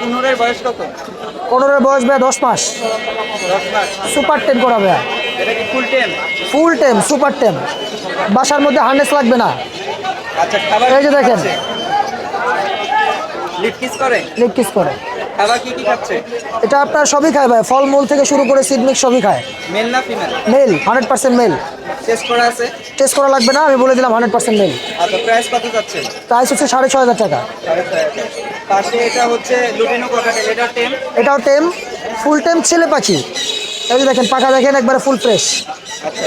কুনুরের বয়স কত? বয়স ভাই দশ মাস। সুপার টেম করা ফুল টেম? ফুল টেম সুপার টেম। বাসার মধ্যে হার্নেস লাগবে না। আচ্ছা খাবার এই যে দেখেন। লিপ করে? লেগ করে। খাবার কি কি খাচ্ছে? এটা আপনার সবই খায় ভাই। ফলমূল থেকে শুরু করে সিডমিক সবই খায়। মেল না female male hundred percent male test করা আছে? টেস্ট করা লাগবে না আমি বলে দিলাম হান্ড্রেড পার্সেন্ট মেল আচ্ছা প্রাইস কত যাচ্ছে? প্রাইস হচ্ছে সাড়ে ছয় হাজার টাকা। পাশে এটা হচ্ছে লুটিনো এটা টেম। এটাও টেম ফুল টেম ছেলে পাখি। এই যে দেখেন পাখা দেখেন একবারে ফুল ফ্রেশ। আচ্ছা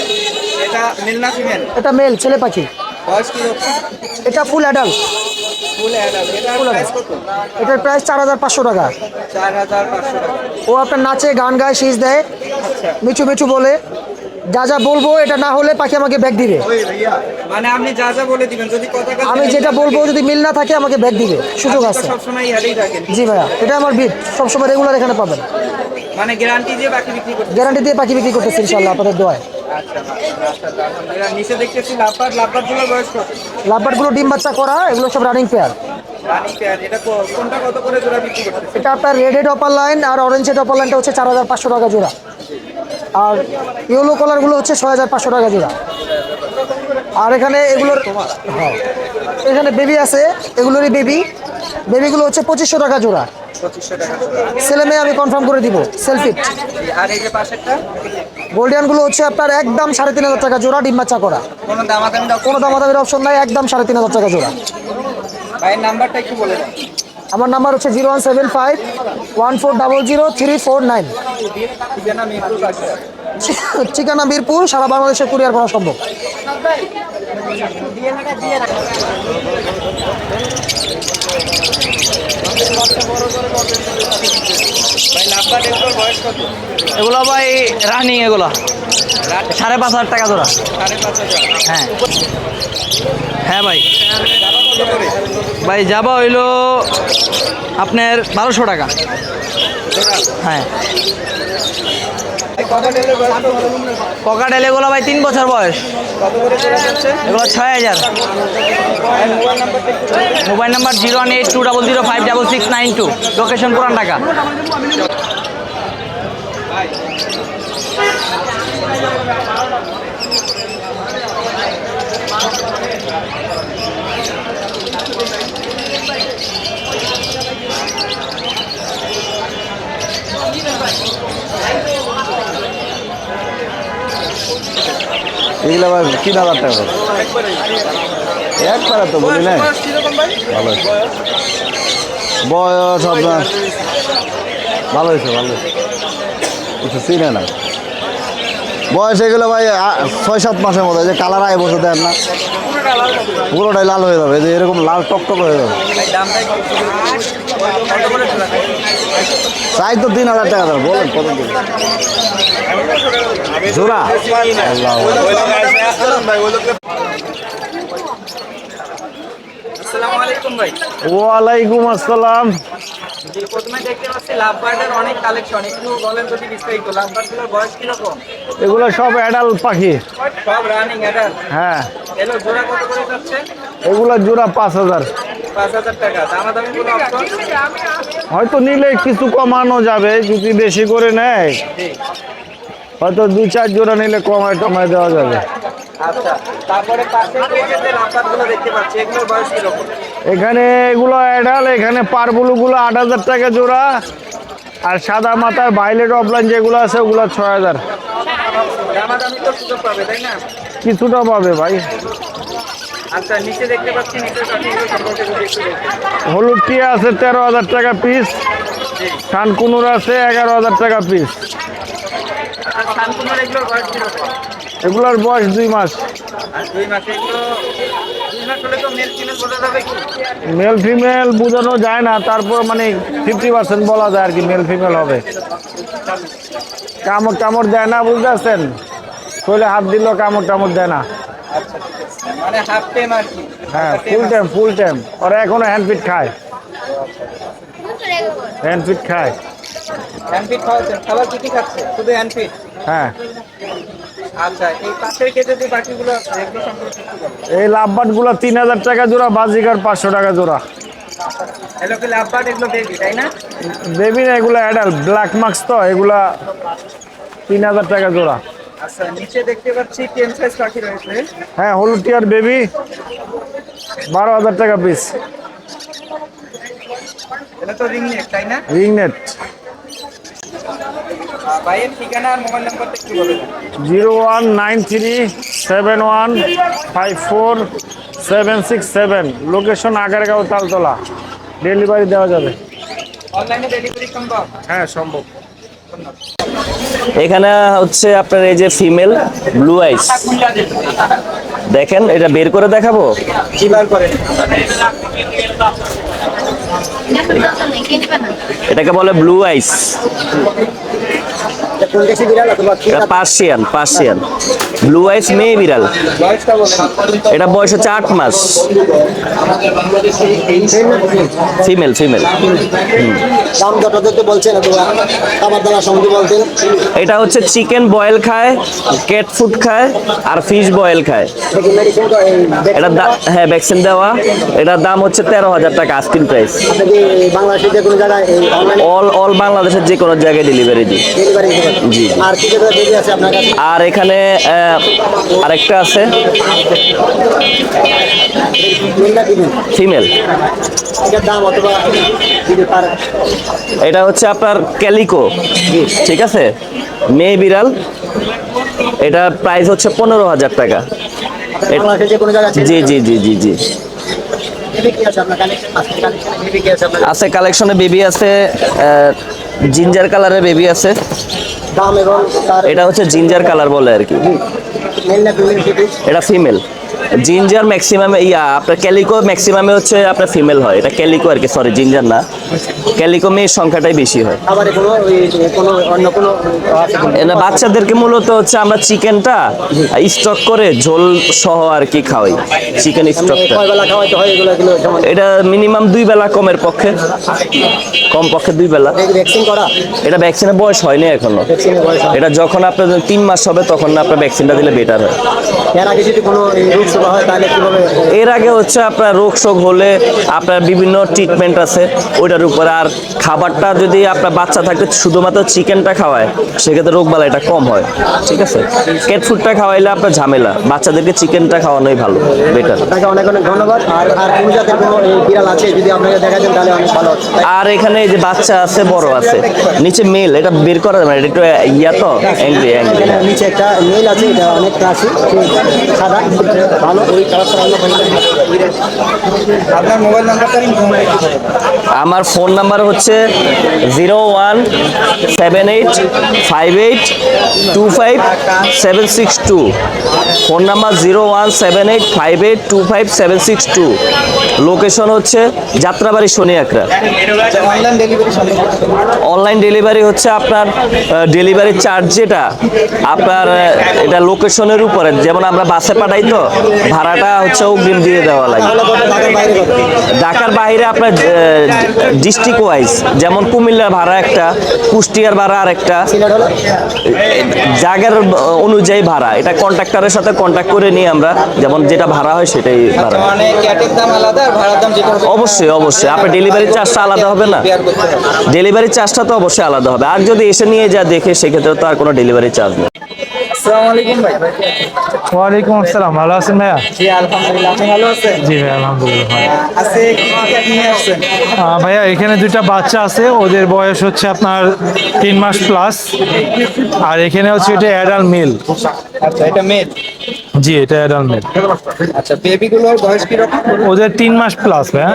এটা মেল না ফিমেল? এটা মেল ছেলে পাখি। বয়স কি এটা ফুল অ্যাডাল্ট। এটার প্রাইস হাজার পাঁচশো টাকা। চার হাজার পাঁচশো টাকা। ও আপনার নাচে গান গায় শীষ দেয়। আচ্ছা। মিচু মিচু বলে। যা যা বলব এটা না হলে পাখি আমাকে ব্যাগ দিবে। মানে আপনি যা যা বলে দিবেন যদি কথা আমি যেটা বলব যদি মিল না থাকে আমাকে ব্যাগ দিবে। সুযোগ আছে। সবসময় হাটেই থাকেন জি ভাইয়া এটা আমার বিট সবসময় রেগুলার এখানে পাবেন। মানে গ্যারান্টি দিয়ে বাকি বিক্রি করতে গ্যারান্টি দিয়ে পাখি বিক্রি করতেছি ইনশাল্লাহ আপনাদের দোয়ায়। আচ্ছা আচ্ছা নিচে দেখতেছি লাভবার লাভবারগুলোর বয়স কত? লাভবারগুলো ডিম বাচ্চা করা এগুলো সব রানিং পেয়ার এটা আপনার রেড হেড অপার লাইন আর অরেঞ্জ হেড অপার লাইনটা হচ্ছে চার হাজার পাঁচশো টাকা জোড়া। আর ইয়েলো কালারগুলো হচ্ছে ছয় হাজার পাঁচশো টাকা জোড়া। আর এখানে এগুলোর হ্যাঁ। এখানে বেবি আছে এগুলোরই বেবি বেবিগুলো হচ্ছে পঁচিশশো টাকা জোড়া। ছেলে মেয়ে আমি কনফার্ম করে দিব সেলফিট আর এই যে পাশেরটা? গোল্ডিয়ানগুলো হচ্ছে আপনার একদম সাড়ে তিন হাজার টাকা জোড়া ডিম বাচ্চা করা। কোনো দামাদামি কোনো দামাদামির অপশন নাই একদম সাড়ে তিন হাজার টাকা জোড়া। ভাইয়ের নাম্বারটা একটু বলে আমার নাম্বার হচ্ছে zero one seven five one four double zero three four nine. ঠিকানা মিরপুর সারা বাংলাদেশে কুরিয়ার করা সম্ভব। ভাই লাভবার এগুলোর বয়স কত এগুলো ভাই রানিং এগুলো। সাড়ে পাঁচ হাজার টাকা হাজার। হ্যাঁ। হ্যাঁ ভাই। ভাই, যাবা হইল আপনার বারোশো টাকা। হ্যাঁ। পকাটেল এগুলো ভাই তিন বছর বয়স। এগুলো ছয় হাজার। Mobile number zero one eight two double zero five double six nine two. Location Puran Dhaka. এগুলো আবার তিন হাজার টাকা এক একবারে তো বলি না। ভালো বয়স আপনার ভালো হয়েছে ভালো হয়েছে। চিনে না। বয়স এগুলো ভাই ছয় সাত মাসের মতো যে কালার আয় বসে দেন না। পুরোটাই লাল হয়ে যাবে যে এরকম লাল টকটক হয়ে যাবে। চাই তো তিন হাজার টাকা বলেন কত জোড়া? ওয়ালাইকুম আসসালাম। জি প্রথমে দেখতে পাচ্ছি লাভবার্ডের অনেক কালেকশন একটু বলেন যদি বিস্তারিত লাভবার্ডগুলোর বয়স কীরকম? এগুলো সব অ্যাডাল পাখি। সব রানিং অ্যাডাল হ্যাঁ। এলো জোড়া কত করে যাচ্ছে? এগুলো জোড়া পাঁচ হাজার। পাঁচ হাজার টাকা। দামাদামি কোনো হয়তো নিলে কিছু কমানো যাবে যদি বেশি করে নেয়। হয়তো দু চার জোড়া নিলে কমায় টমায় দেওয়া যাবে। আচ্ছা তারপরে পাশে যে লাভবার্ডগুলো দেখতে পাচ্ছি এগুলোর বয়স কীরকম? এখানে এগুলো অ্যাডাল এখানে পারবুলুগুলো আট হাজার টাকা জোড়া আর সাদা মাথার ভাইলেট অফলাইন যেগুলো আছে ওগুলো ছয় হাজার। কিছুটা পাবে ভাই। আচ্ছা হলুদ টিয়া আছে তেরো হাজার টাকা পিস কানকুনুর আছে এগারো হাজার টাকা পিস এগুলোর বয়স দুই মাস। আর দুই মাসে এগুলো দুই মাস হলে তো মেল ফিমেল বোঝা যাবে কি? মেল ফিমেল বোঝানো যায় না তারপর মানে ফিফটি পার্সেন্ট বলা যায় আর কি মেল ফিমেল হবে। কামড় টামড় দেয় না বুঝতে পারছেন? শরীরে হাত দিলেও কামড় টামড় দেয় না। আচ্ছা ঠিক আছে মানে হাফ টাইম আর কি? হ্যাঁ ফুল টাইম ফুল টাইম ওরা এখনও হ্যান্ড ফিট খায় হ্যান্ড ফিট খায়। হ্যান্ডফিট খাওয়াচ্ছেন? খাবার কি কি খাচ্ছে? শুধু হ্যান্ডফিট হ্যাঁ। আচ্ছা এই পাশের বাকিগুলো। এই লাভবাটগুলো তিন হাজার টাকা জোড়া বাজিকার পাঁচশো টাকা জোড়া। এগুলো কি লাভবার্ড এগুলো বেবি তাই না? বেবি না এগুলো অ্যাডাল্ট ব্ল্যাক মার্কস তো এগুলা তিন হাজার টাকা জোড়া। আচ্ছা নিচে দেখতে পাচ্ছি টেন সাইজ পাখি রয়েছে। হ্যাঁ হলুদ টিয়ার বেবি বারো হাজার টাকা পিস এটা তো রিং নেক তাই না? ভাইয়ের ঠিকানা আর মোবাইল নাম্বারটা একটু বলে দেন। Zero one nine three seven one five four seven six seven. Location Agargaon Taltala. Delivery দেওয়া যাবে। অনলাইনে ডেলিভারি সম্ভব? হ্যাঁ সম্ভব। এখানে হচ্ছে আপনার এই যে ফিমেল ব্লু আইস দেখেন এটা বের করে দেখাবো? কি বার করেন। এটাকে বলে blue ice Persian Persian. Blue ice মেয়ে বিড়াল। এটা বয়স হচ্ছে আট মাস। ফিমেল ফিমেল দাম যত বলছেন খাবার দাবার সঙ্গে বলছেন এটা হচ্ছে চিকেন বয়েল খায় ক্যাট ফুড খায় আর ফিশ বয়েল খায়। এটা হ্যাঁ ভ্যাকসিন দেওয়া। এটার দাম হচ্ছে তেরো হাজার টাকা আস্কিন প্রাইস। বাংলাদেশের যে কোনো জায়গায় অল অল বাংলাদেশের যে কোনো জায়গায় ডেলিভারি দিই জি। আর কি কি আছে আপনার আর এখানে আরেকটা আছে। ফিমেল এটা হচ্ছে আপনার ক্যালিকো। ঠিক আছে? মেয়ে বিড়াল। এটার প্রাইস হচ্ছে পনেরো হাজার টাকা। জি জি জি জি জি। আছে কালেকশনে বেবি আছে জিঞ্জার কালারের বেবি আছে এটা হচ্ছে জিঞ্জার কালার বলে আর কি। এটা ফিমেল জিঞ্জার ম্যাক্সিমাম ইয়া আপনার ক্যালিকো ম্যাক্সিমামে হচ্ছে আপনার ফিমেল হয়। এটা ক্যালিকো আর কি সরি জিঞ্জার না। ক্যালিকো মেয়ের সংখ্যাটাই বেশি হয়। বাচ্চাদেরকে মূলত হচ্ছে আমরা চিকেনটা স্টক করে ঝোল সহ আর কি খাওয়াই চিকেন এমনি স্টকটা। এটা মিনিমাম দুই বেলা কমের পক্ষে কম পক্ষে দুই বেলা। এটা ভ্যাকসিনের বয়স হয়নি এখনও। এটা যখন আপনার তিন মাস হবে তখন না আপনার ভ্যাকসিনটা দিলে বেটার হয়। এর আগে হচ্ছে আপনার রোগ শোক হলে আপনার বিভিন্ন ট্রিটমেন্ট আছে ওইটার উপরে আর খাবারটা যদি আপনার বাচ্চা থাকে শুধুমাত্র চিকেনটা খাওয়ায় সেক্ষেত্রে রোগ বালাইটা কম হয় ঠিক আছে? ক্যাট ফুডটা খাওয়াইলে আপনার ঝামেলা বাচ্চাদেরকে চিকেনটা খাওয়ানোই ভালো বেটার আপনাকে অনেক অনেক ধন্যবাদ আর আর কোন জাতের কোনো বিড়াল আছে যদি আপনাকে দেখা দেন তাহলে অনেক ভালো আর এখানে এই যে বাচ্চা আছে বড় আছে নিচে মেল এটা বের করা যাবে এটা একটু ইয়া তো অ্যাংরি অ্যাংরি নিচে একটা মেল আছে এটা অনেক ক্লাসি সাদা। ভালো আপনার মোবাইল নাম্বারটা আমার ফোন নাম্বার হচ্ছে zero one seven eight five eight two five seven six two. Phone number zero one seven eight five eight two five seven six two. Location হচ্ছে যাত্রাবাড়ি শনি অনলাইন ডেলিভারি হচ্ছে। আপনার delivery charge যেটা আপনার এটা লোকেশনের উপরে। যেমন আমরা বাসে পাঠাই তো ভাড়াটা হচ্ছে অগ্রিম দিয়ে দেওয়া লাগে। ঢাকার বাইরে আপনার ডিস্ট্রিক্ট ওয়াইজ যেমন কুমিল্লার ভাড়া একটা কুষ্টিয়ার ভাড়া আর একটা জায়গার অনুযায়ী ভাড়া। এটা কন্ট্রাক্টরের সাথে কন্ট্যাক্ট করে নিই আমরা যেমন যেটা ভাড়া হয় সেটাই ভাড়া। মানে দাম আলাদা অবশ্যই অবশ্যই। আপনার ডেলিভারি চার্জটা আলাদা হবে না? ডেলিভারি চার্জটা তো অবশ্যই আলাদা হবে। আর যদি এসে নিয়ে যা দেখে সেক্ষেত্রে তো আর কোনো ডেলিভারি চার্জ নেই। আসসালামু আলাইকুম ভাই। ওয়ালাইকুম আসসালাম। ভালো আছেন ভাইয়া? জি আলহামদুলিল্লাহ। আপনি ভালো আছেন? জি ভাই আলহামদুলিল্লাহ ভালো। আছে কি কি cat নিয়ে আসছেন? আহ, ভাইয়া এখানে দুইটা বাচ্চা আছে। ওদের বয়স হচ্ছে আপনার তিন মাস প্লাস আর এখানে হচ্ছে এটা অ্যাডাল্ট মিল আচ্ছা এটা মেল জি এটা অ্যাডাল্ট মিল আচ্ছা বেবিগুলোর বয়স কীরকম? ওদের তিন মাস প্লাস ভাইয়া।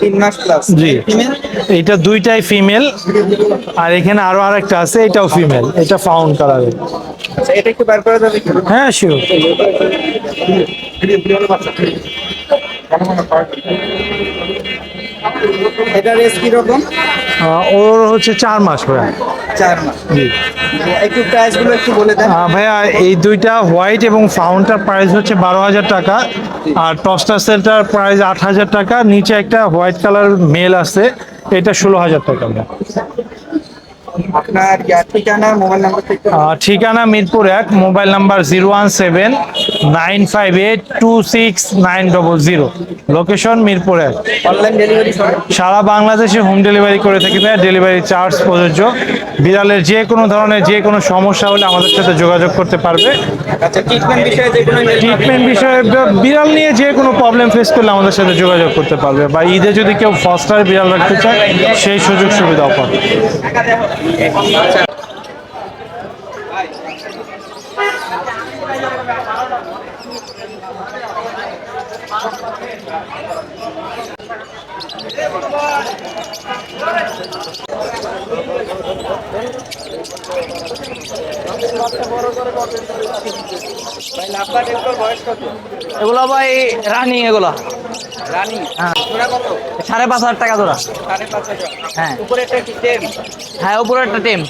তিন মাস প্লাস জি। এইটা দুইটাই ফিমেল আর এখানে আরও আরেকটা আছে এটাও ফিমেল এটা ফাউন্ড কালারের আচ্ছা এটা একটু বার করা যাবে হ্যাঁ শিওর এটা রেস কীরকম? ওর হচ্ছে চার মাস ভাইয়া। চার মাস। জি। একটু প্রাইসগুলো একটু বলে দেন। হ্যাঁ ভাইয়া এই দুইটা হোয়াইট এবং ফাউন্ডটার প্রাইস হচ্ছে বারো হাজার টাকা আর টস্টার সেলটার প্রাইস আট হাজার টাকা নিচে একটা হোয়াইট কালার মেল আছে এটা ষোলো হাজার টাকা। আপনার ঠিকানা মোবাইল নাম্বার ঠিকানা মিরপুর এক mobile number zero one seven nine five eight two six nine double zero. Location Mirpur এক। অনলাইন ডেলিভারি সারা বাংলাদেশে হোম ডেলিভারি করে থাকি ভাই ডেলিভারি চার্জ প্রযোজ্য। বিড়ালের যে কোনো ধরনের যে কোনো সমস্যা হলে আমাদের সাথে যোগাযোগ করতে পারবে। আচ্ছা ট্রিটমেন্ট বিষয়ে ট্রিটমেন্ট বিষয়ে বিড়াল নিয়ে যে কোনো প্রবলেম ফেস করলে আমাদের সাথে যোগাযোগ করতে পারবে। বা ঈদে যদি কেউ ফস্টার বিড়াল রাখতে চায় সেই সুযোগ সুবিধাও পাবে। কত এগুলো ভাই রানিং এগুলো। রানি হ্যাঁ। জোড়া কত? সাড়ে পাঁচ হাজার টাকা ধরা সাড়ে পাঁচ হাজার। হ্যাঁ। উপরে একটা কি টেম? হ্যাঁ উপরে একটা টিম।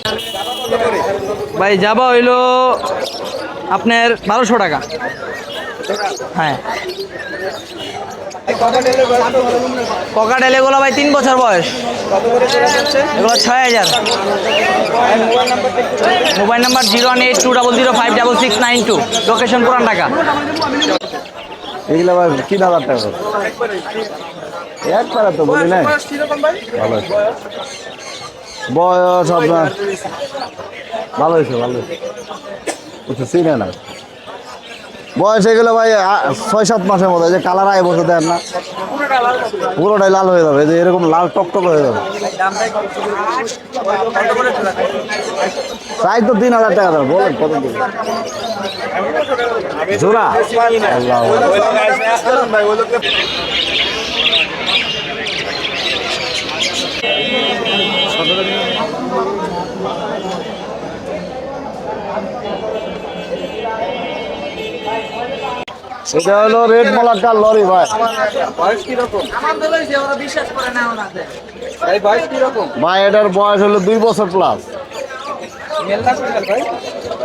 ভাই যাবা হইল আপনার বারোশো টাকা। হ্যাঁ। ককাটেল এগুলো ভাই তিন বছর বয়স। এগুলো ছয় হাজার। Mobile number zero one eight two double zero five double six nine two. Location Puran Dhaka. এগুলো আবার কি দাবার টাকা এক পারা তো বলি নাই। ভালো বয়স আপনার ভালো হয়েছে ভালো হয়েছে। চিনে না। বয়স এগুলো ভাই ছয় সাত মাসের মতো যে কালার আয় বসে দেন না। পুরোটাই লাল হয়ে যাবে যে এরকম লাল টকটক হয়ে যাবে। চাই তো তিন হাজার টাকা বলেন কত দিন? জোড়া? আল্লাহ। এটা হলো রেড মলাক্কার লরি ভাই। ভাই এটার বয়স হলো দুই বছর প্লাস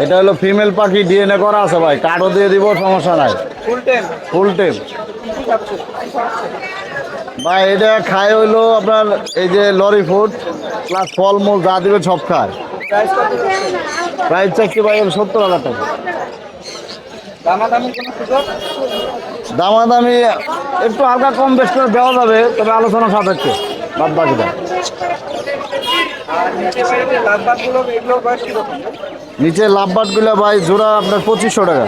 এটা হলো ফিমেল পাখি ডিএনএ করা আছে ভাই। কার্ডও দিয়ে দিব সমস্যা নাই। ফুল টেম ভাই এটা খায় হইল আপনার এই যে লরি ফুড প্লাস ফলমূল যা দিবে সব খায়। প্রাইস কত? প্রাইস চাকরি ভাই সত্তর হাজার টাকা। দামাদামি একটু হালকা কম বেশ করে দেওয়া যাবে তবে আলোচনা সাপেক্ষে বাদ বাকিটা। নিচে লাভবাটগুলো ভাই জোড়া আপনার পঁচিশশো টাকা।